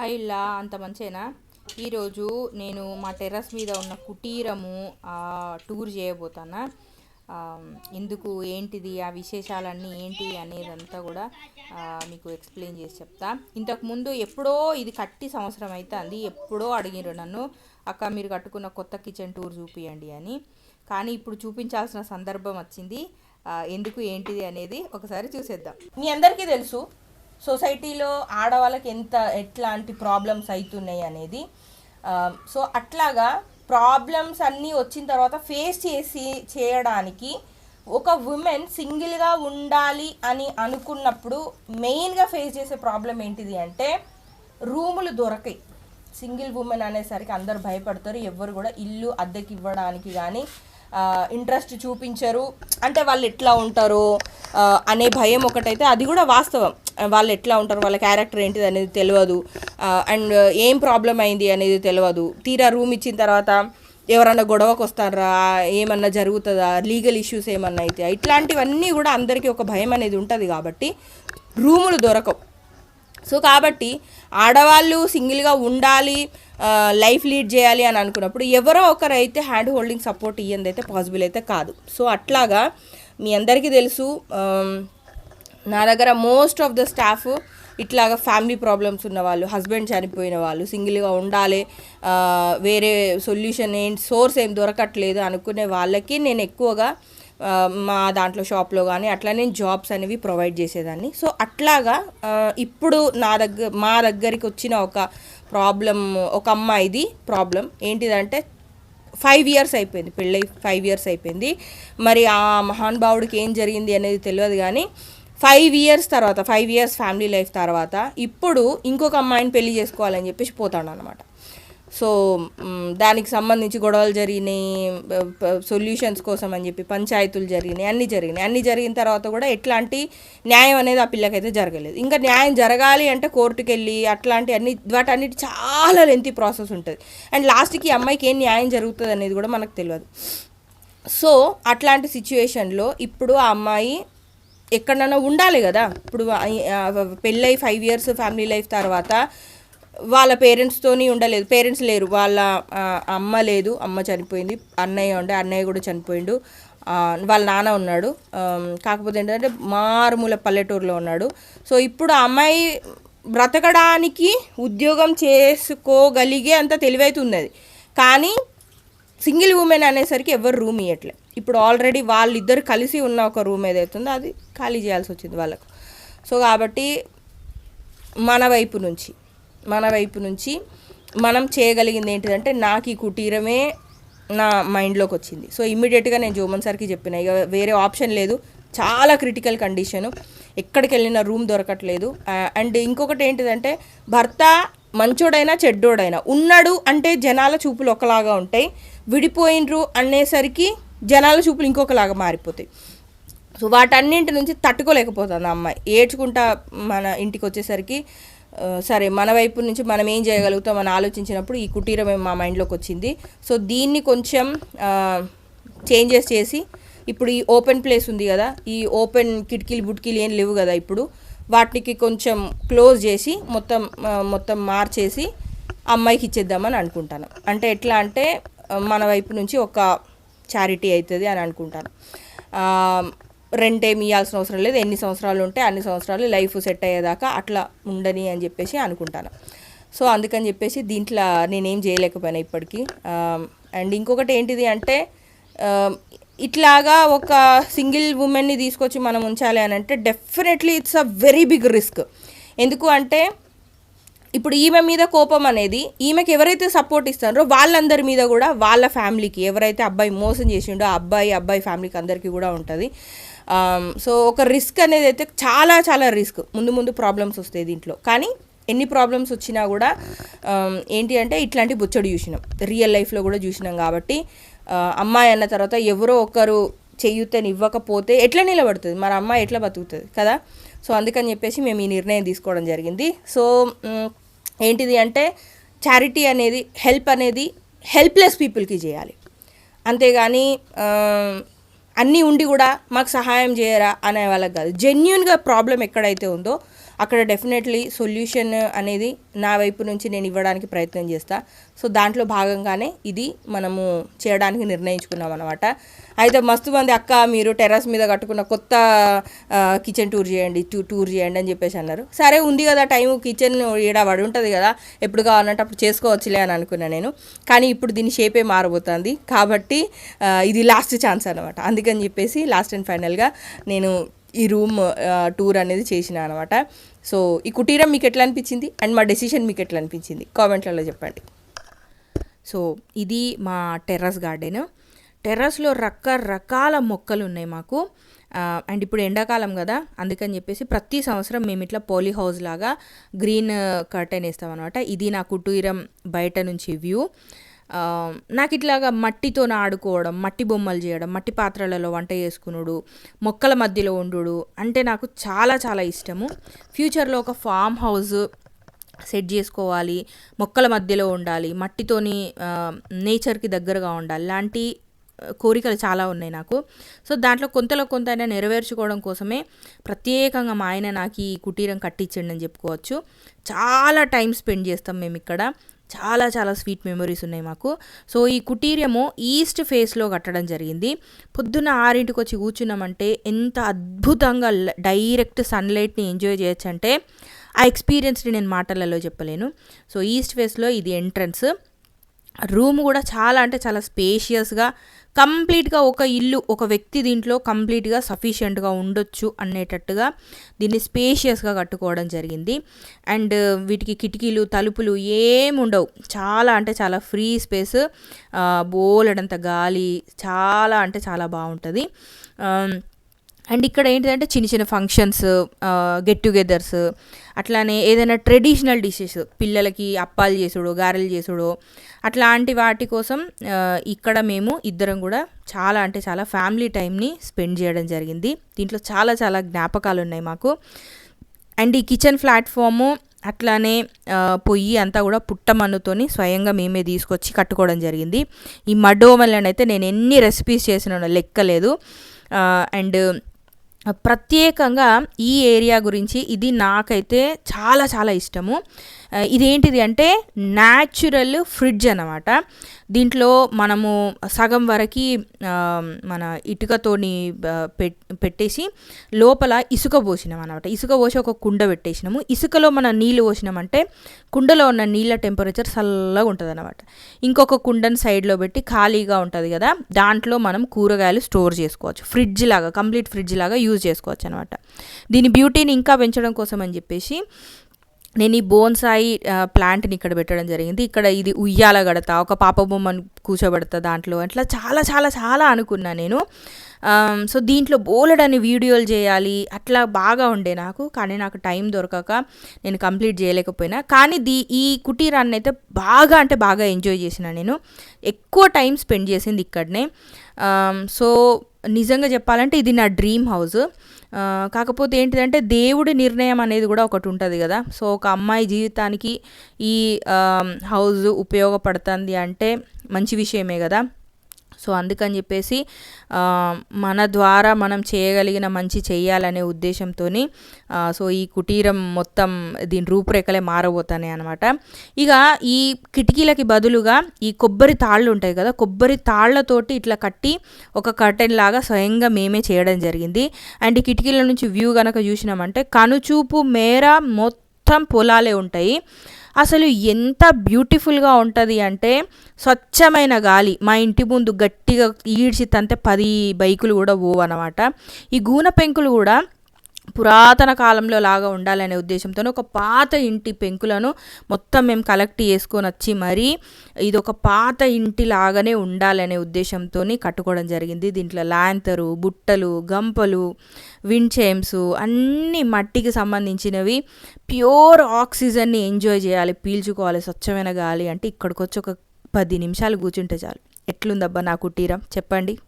Hi ఇలా అంత మంచేనా? ఈరోజు నేను మా టెర్రస్ మీద ఉన్న కుటీరము టూర్ చేయబోతానా? ఎందుకు ఏంటిది ఆ విశేషాలన్నీ ఏంటి అనేదంతా కూడా మీకు ఎక్స్ప్లెయిన్ చేసి చెప్తా. ఇంతకుముందు ఎప్పుడో ఇది కట్టి సంవత్సరం అవుతుంది ఎప్పుడో అడిగిరు నన్ను అక్క మీరు కట్టుకున్న కొత్త కిచెన్ టూర్ చూపియండి అని. కానీ ఇప్పుడు చూపించాల్సిన సందర్భం వచ్చింది ఎందుకు ఏంటిది అనేది ఒకసారి చూసేద్దాం. మీ అందరికీ తెలుసు సొసైటీలో ఆడవాళ్ళకి ఎంత ఎట్లాంటి ప్రాబ్లమ్స్ అవుతున్నాయి అనేది సో అట్లాగా ప్రాబ్లమ్స్ అన్నీ వచ్చిన తర్వాత ఫేస్ చేసి చేయడానికి ఒక ఉమెన్ సింగిల్గా ఉండాలి అని అనుకున్నప్పుడు మెయిన్గా ఫేస్ చేసే ప్రాబ్లం ఏంటిది అంటే రూములు దొరకాయి. సింగిల్ ఉమెన్ అనేసరికి అందరు భయపడతారు ఎవ్వరు కూడా ఇల్లు అద్దెకి ఇవ్వడానికి కానీ ఇంట్రెస్ట్ చూపించరు. అంటే వాళ్ళు ఎట్లా ఉంటారు అనే భయం ఒకటైతే అది కూడా వాస్తవం. వాళ్ళు ఎట్లా ఉంటారు వాళ్ళ క్యారెక్టర్ ఏంటిది అనేది తెలియదు అండ్ ఏం ప్రాబ్లం అయింది అనేది తెలియదు తీరా రూమ్ ఇచ్చిన తర్వాత ఎవరన్నా గొడవకు వస్తారా ఏమన్నా జరుగుతుందా లీగల్ ఇష్యూస్ ఏమన్నా అయితే ఇట్లాంటివన్నీ కూడా అందరికీ ఒక భయం అనేది ఉంటుంది కాబట్టి రూములు దొరకవు. సో కాబట్టి ఆడవాళ్ళు సింగిల్గా ఉండాలి లైఫ్ లీడ్ చేయాలి అని అనుకున్నప్పుడు ఎవరో ఒకరైతే హ్యాండ్ హోల్డింగ్ సపోర్ట్ ఇయ్యంది అయితే పాసిబుల్ అయితే కాదు. సో అట్లాగా మీ అందరికీ తెలుసు నా దగ్గర మోస్ట్ ఆఫ్ ద స్టాఫ్ ఇట్లాగా ఫ్యామిలీ ప్రాబ్లమ్స్ ఉన్న వాళ్ళు హస్బెండ్ చనిపోయిన వాళ్ళు సింగిల్గా ఉండాలి వేరే సొల్యూషన్ ఏంటి సోర్స్ ఏం దొరకట్లేదు అనుకునే వాళ్ళకి నేను ఎక్కువగా మా దాంట్లో షాప్లో కానీ అట్లా నేను జాబ్స్ అనేవి ప్రొవైడ్ చేసేదాన్ని. సో అట్లాగా ఇప్పుడు నా దగ్గర మా దగ్గరికి వచ్చిన ఒక ప్రాబ్లం ఒక అమ్మాయిది ప్రాబ్లం ఏంటిదంటే ఫైవ్ ఇయర్స్ అయిపోయింది పెళ్ళై ఫైవ్ ఇయర్స్ అయిపోయింది. మరి ఆ మహానుభావుడికి ఏం జరిగింది అనేది తెలియదు కానీ ఫైవ్ ఇయర్స్ తర్వాత ఫైవ్ ఇయర్స్ ఫ్యామిలీ లైఫ్ తర్వాత ఇప్పుడు ఇంకొక అమ్మాయిని పెళ్ళి చేసుకోవాలని చెప్పేసి పోతాడు అనమాట సో దానికి సంబంధించి గొడవలు జరిగినాయి సొల్యూషన్స్ కోసం అని చెప్పి పంచాయతీలు జరిగినాయి అన్నీ జరిగినాయి. అన్నీ జరిగిన తర్వాత కూడా ఎట్లాంటి న్యాయం అనేది ఆ పిల్లకైతే జరగలేదు. ఇంకా న్యాయం జరగాలి అంటే కోర్టుకి వెళ్ళి అట్లాంటి అన్ని వాటన్నిటి చాలా లెంతి ప్రాసెస్ ఉంటుంది. అండ్ లాస్ట్కి ఈ అమ్మాయికి ఏం న్యాయం జరుగుతుంది అనేది కూడా మనకు తెలియదు సో అట్లాంటి సిచ్యువేషన్లో ఇప్పుడు ఆ అమ్మాయి ఎక్కడన్నా ఉండాలి కదా. ఇప్పుడు పెళ్ళై ఫైవ్ ఇయర్స్ ఫ్యామిలీ లైఫ్ తర్వాత వాళ్ళ పేరెంట్స్తోని ఉండలేదు. పేరెంట్స్ లేరు. వాళ్ళ అమ్మ లేదు. అమ్మ చనిపోయింది. అన్నయ్య ఉండే. అన్నయ్య కూడా చనిపోయిండు. వాళ్ళ నాన్న ఉన్నాడు. కాకపోతే ఏంటంటే మారుమూల పల్లెటూరులో ఉన్నాడు. సో ఇప్పుడు అమ్మాయి బ్రతకడానికి ఉద్యోగం చేసుకోగలిగే అంత తెలివైతున్నది కానీ సింగిల్ ఉమెన్ అనేసరికి ఎవరు రూమ్ ఇవ్వట్లే ఇప్పుడు ఆల్రెడీ వాళ్ళిద్దరు కలిసి ఉన్న ఒక రూమ్ ఏదైతుందో అది ఖాళీ చేయాల్సి వచ్చింది వాళ్ళకు. సో కాబట్టి మన వైపు నుంచి మన వైపు నుంచి మనం చేయగలిగింది ఏంటిదంటే నాకు ఈ కుటీరమే నా మైండ్లోకి వచ్చింది సో ఇమ్మీడియట్గా నేను జోమన్ సార్కి చెప్పిన ఇక వేరే ఆప్షన్ లేదు. చాలా క్రిటికల్ కండిషను. ఎక్కడికి వెళ్ళినా రూమ్ దొరకట్లేదు. అండ్ ఇంకొకటి ఏంటిదంటే భర్త మంచోడైనా చెడ్డోడైనా ఉన్నాడు అంటే జనాల చూపులు ఒకలాగా ఉంటాయి. విడిపోయినరు అనేసరికి జనాల చూపులు ఇంకొకలాగా మారిపోతాయి. సో వాటన్నింటి నుంచి తట్టుకోలేకపోతుంది ఆ అమ్మాయి. ఏడ్చుకుంటా మన ఇంటికి వచ్చేసరికి సరే మన వైపు నుంచి మనం ఏం చేయగలుగుతాం అని ఆలోచించినప్పుడు ఈ కుటీరం మా మైండ్లోకి వచ్చింది. సో దీన్ని కొంచెం చేంజెస్ చేసి ఇప్పుడు ఈ ఓపెన్ ప్లేస్ ఉంది కదా ఈ ఓపెన్ కిటికీలు బుట్కీలు ఏం లేవు కదా ఇప్పుడు వాటికి కొంచెం క్లోజ్ చేసి మొత్తం మొత్తం మార్చేసి అమ్మాయికి ఇచ్చేద్దామని అనుకుంటాను. అంటే ఎట్లా అంటే మన వైపు నుంచి ఒక చారిటీ అవుతుంది అని అనుకుంటాను. రెంట్ ఏమి ఇవ్వాల్సిన అవసరం లేదు. ఎన్ని సంవత్సరాలు ఉంటే అన్ని సంవత్సరాలు లైఫ్ సెట్ అయ్యేదాకా అట్లా ఉండని అని చెప్పేసి అనుకుంటాను. సో అందుకని చెప్పేసి దీంట్లో నేనేం చేయలేకపోయినా ఇప్పటికీ. అండ్ ఇంకొకటి ఏంటిది అంటే ఇట్లాగా ఒక సింగిల్ ఉమెన్ని తీసుకొచ్చి మనం ఉంచాలి అని అంటే definitely it's a very big risk. ఎందుకు అంటే ఇప్పుడు ఈమె మీద కోపం అనేది ఈమెకి ఎవరైతే సపోర్ట్ ఇస్తారో వాళ్ళందరి మీద కూడా వాళ్ళ ఫ్యామిలీకి ఎవరైతే అబ్బాయి మోసం చేసిండో ఆ అబ్బాయి అబ్బాయి ఫ్యామిలీకి అందరికీ కూడా ఉంటుంది. సో ఒక రిస్క్ అనేది అయితే చాలా చాలా రిస్క్ ముందు ముందు ప్రాబ్లమ్స్ వస్తాయి దీంట్లో. కానీ ఎన్ని ప్రాబ్లమ్స్ వచ్చినా కూడా ఏంటి అంటే ఇట్లాంటి బుచ్చడు చూసినాం. రియల్ లైఫ్లో కూడా చూసినాం కాబట్టి అమ్మాయి అన్న తర్వాత ఎవరో ఒకరు చేయుతని ఇవ్వకపోతే ఎట్లా నిలబడుతుంది? మరి అమ్మాయి ఎట్లా బతుకుతుంది? కదా? సో అందుకని చెప్పేసి మేము ఈ నిర్ణయం తీసుకోవడం జరిగింది. సో ఏంటిది అంటే చారిటీ అనేది హెల్ప్ అనేది హెల్ప్లెస్ పీపుల్కి చేయాలి. అంతేగాని అన్నీ ఉండి కూడా మాకు సహాయం చేయరా అనే వాళ్ళకి కాదు. జెన్యున్గా ప్రాబ్లం ఎక్కడైతే ఉందో అక్కడ డెఫినెట్లీ సొల్యూషన్ అనేది నా వైపు నుంచి నేను ఇవ్వడానికి ప్రయత్నం చేస్తా. సో దాంట్లో భాగంగానే ఇది మనము చేయడానికి నిర్ణయించుకున్నాం అనమాట అయితే మస్తు మంది అక్క మీరు టెర్రస్ మీద కట్టుకున్న కొత్త కిచెన్ టూర్ చేయండి టూ టూర్ చేయండి అని చెప్పేసి అన్నారు. సరే ఉంది కదా టైం కిచెన్ ఈడ పడి ఉంటుంది కదా ఎప్పుడు కావాలంటే అప్పుడు చేసుకోవచ్చులే అని అనుకున్నా నేను. కానీ ఇప్పుడు దీని షేపే మారబోతుంది. కాబట్టి ఇది లాస్ట్ ఛాన్స్ అనమాట అందుకని చెప్పేసి లాస్ట్ అండ్ ఫైనల్గా నేను ఈ రూమ్ టూర్ అనేది చేసిన అనమాట. సో ఈ కుటీరం మీకు ఎట్లా అనిపించింది? అండ్ మా డెసిషన్ మీకు ఎట్లా అనిపించింది? కామెంట్లలో చెప్పండి. సో ఇది మా టెర్రస్ గార్డెన్ టెర్రస్లో రకరకాల మొక్కలు ఉన్నాయి మాకు. అండ్ ఇప్పుడు ఎండాకాలం కదా అందుకని చెప్పేసి ప్రతి సంవత్సరం మేము ఇట్లా పోలీ హౌస్ లాగా గ్రీన్ కర్టెన్ వేస్తాం అనమాట. ఇది నా కుటీరం బయట నుంచి వ్యూ నాకు ఇట్లాగా మట్టితో ఆడుకోవడం మట్టి బొమ్మలు చేయడం మట్టి పాత్రలలో వంట చేసుకునుడు మొక్కల మధ్యలో ఉండు అంటే నాకు చాలా చాలా ఇష్టము. ఫ్యూచర్లో ఒక ఫామ్ హౌస్ సెట్ చేసుకోవాలి మొక్కల మధ్యలో ఉండాలి మట్టితోని నేచర్కి దగ్గరగా ఉండాలి లాంటి కోరికలు చాలా ఉన్నాయి నాకు. సో దాంట్లో కొంతలో కొంత అయినా నెరవేర్చుకోవడం కోసమే ప్రత్యేకంగా మా ఆయన నాకు ఈ కుటీరం కట్టించండి అని చెప్పుకోవచ్చు. చాలా టైం స్పెండ్ చేస్తాం మేము ఇక్కడ చాలా చాలా స్వీట్ మెమరీస్ ఉన్నాయి మాకు. సో ఈ కుటీరము ఈస్ట్ ఫేస్లో కట్టడం జరిగింది. పొద్దున్న ఆరింటికి వచ్చి కూర్చున్నామంటే ఎంత అద్భుతంగా డైరెక్ట్ సన్లైట్ని ఎంజాయ్ చేయొచ్చు అంటే ఆ ఎక్స్పీరియన్స్ని నేను మాటలలో చెప్పలేను. సో ఈస్ట్ ఫేస్లో ఇది ఎంట్రన్స్. రూమ్ కూడా చాలా అంటే చాలా స్పేషియస్గా కంప్లీట్గా ఒక ఇల్లు ఒక వ్యక్తి దీంట్లో కంప్లీట్గా సఫిషియెంట్గా ఉండొచ్చు అనేటట్టుగా దీన్ని స్పేషియస్గా కట్టుకోవడం జరిగింది. అండ్ వీటికి కిటికీలు తలుపులు ఏమి ఉండవు. చాలా అంటే చాలా ఫ్రీ స్పేస్ బోలెడంత గాలి చాలా అంటే చాలా బాగుంటుంది. అండ్ ఇక్కడ ఏంటిదంటే చిన్న చిన్న ఫంక్షన్స్ గెట్ టుగెదర్స్ అట్లానే ఏదైనా ట్రెడిషనల్ డిషెస్ పిల్లలకి అప్పాలు చేసుడు గారెలు చేసుడు అట్లాంటి వాటి కోసం ఇక్కడ మేము ఇద్దరం కూడా చాలా అంటే చాలా ఫ్యామిలీ టైంని స్పెండ్ చేయడం జరిగింది. దీంట్లో చాలా చాలా జ్ఞాపకాలు ఉన్నాయి మాకు. అండ్ ఈ కిచెన్ ప్లాట్ఫాము అట్లానే పొయ్యి అంతా కూడా పుట్టమన్నుతోని స్వయంగా మేమే తీసుకొచ్చి కట్టుకోవడం జరిగింది. ఈ మడోమలని అయితే నేను ఎన్ని రెసిపీస్ చేసిన లెక్కలేదు. అండ్ ప్రత్యేకంగా ఈ ఏరియా గురించి ఇది నాకైతే చాలా చాలా ఇష్టము. ఇదేంటిది అంటే న్యాచురల్ ఫ్రిడ్జ్ అన్నమాట. దీంట్లో మనము సగం వరకు మన ఇటుకతోని పెట్- పెట్టేసి లోపల ఇసుక పోసినాం అనమాట ఇసుక పోసి ఒక కుండ పెట్టేసినాము. ఇసుకలో మనం నీళ్ళు పోసినామంటే కుండలో ఉన్న నీళ్ళ టెంపరేచర్ చల్లగా ఉంటుంది అనమాట ఇంకొక కుండని సైడ్లో పెట్టి ఖాళీగా ఉంటుంది కదా దాంట్లో మనం కూరగాయలు స్టోర్ చేసుకోవచ్చు. ఫ్రిడ్జ్ లాగా కంప్లీట్ ఫ్రిడ్జ్ లాగా యూజ్ చేసుకోవచ్చు అనమాట దీని బ్యూటీని ఇంకా పెంచడం కోసం అని చెప్పేసి నేను ఈ బోన్సాయి ప్లాంట్ని ఇక్కడ పెట్టడం జరిగింది. ఇక్కడ ఇది ఉయ్యాల గడతా ఒక పాప బొమ్మను కూర్చోబెడతా దాంట్లో అట్లా చాలా చాలా చాలా అనుకున్నా నేను. సో దీంట్లో బోలెడని వీడియోలు చేయాలి అట్లా బాగా ఉండే నాకు కానీ నాకు టైం దొరకక నేను కంప్లీట్ చేయలేకపోయినా. కానీ దీ ఈ కుటీరాన్ని అయితే బాగా అంటే బాగా ఎంజాయ్ చేసిన నేను. ఎక్కువ టైం స్పెండ్ చేసింది ఇక్కడనే. సో నిజంగా చెప్పాలంటే ఇది నా డ్రీమ్ హౌస్. కాకపోతే ఏంటిదంటే దేవుడి నిర్ణయం అనేది కూడా ఒకటి ఉంటుంది కదా. సో ఒక అమ్మాయి జీవితానికి ఈ హౌస్ ఉపయోగపడుతుంది అంటే మంచి విషయమే కదా. సో అందుకని చెప్పేసి మన ద్వారా మనం చేయగలిగిన మంచి చేయాలనే ఉద్దేశంతో సో ఈ కుటీరం మొత్తం దీని రూపురేఖలే మారబోతున్నాయి అనమాట ఇక ఈ కిటికీలకి బదులుగా ఈ కొబ్బరి తాళ్ళు ఉంటాయి కదా కొబ్బరి తాళ్ళతోటి ఇట్లా కట్టి ఒక కర్టెన్ లాగా స్వయంగా మేమే చేయడం జరిగింది. అండ్ ఈ కిటికీల నుంచి వ్యూ కనుక చూసినామంటే కనుచూపు మేర మొత్తం పొలాలే ఉంటాయి. అసలు ఎంత బ్యూటిఫుల్గా ఉంటుంది అంటే స్వచ్ఛమైన గాలి. మా ఇంటి ముందు గట్టిగా ఈడ్చి తంతే పది బైకులు కూడా పోవన్నమాట. ఈ గూన పెంకులు కూడా పురాతన కాలంలో లాగా ఉండాలనే ఉద్దేశంతో ఒక పాత ఇంటి పెంకులను మొత్తం మేము కలెక్ట్ చేసుకొని వచ్చి మరీ ఇది ఒక పాత ఇంటి లాగానే ఉండాలనే ఉద్దేశంతో కట్టుకోవడం జరిగింది. దీంట్లో ల్యాంతరు బుట్టలు గంపలు విండ్చేమ్స్ అన్నీ మట్టికి సంబంధించినవి. ప్యూర్ ఆక్సిజన్ని ఎంజాయ్ చేయాలి పీల్చుకోవాలి స్వచ్ఛమైన గాలి అంటే ఇక్కడికి వచ్చి ఒక పది నిమిషాలు కూర్చుంటే చాలు. ఎట్లుందబ్బా నా కుటీరం? చెప్పండి.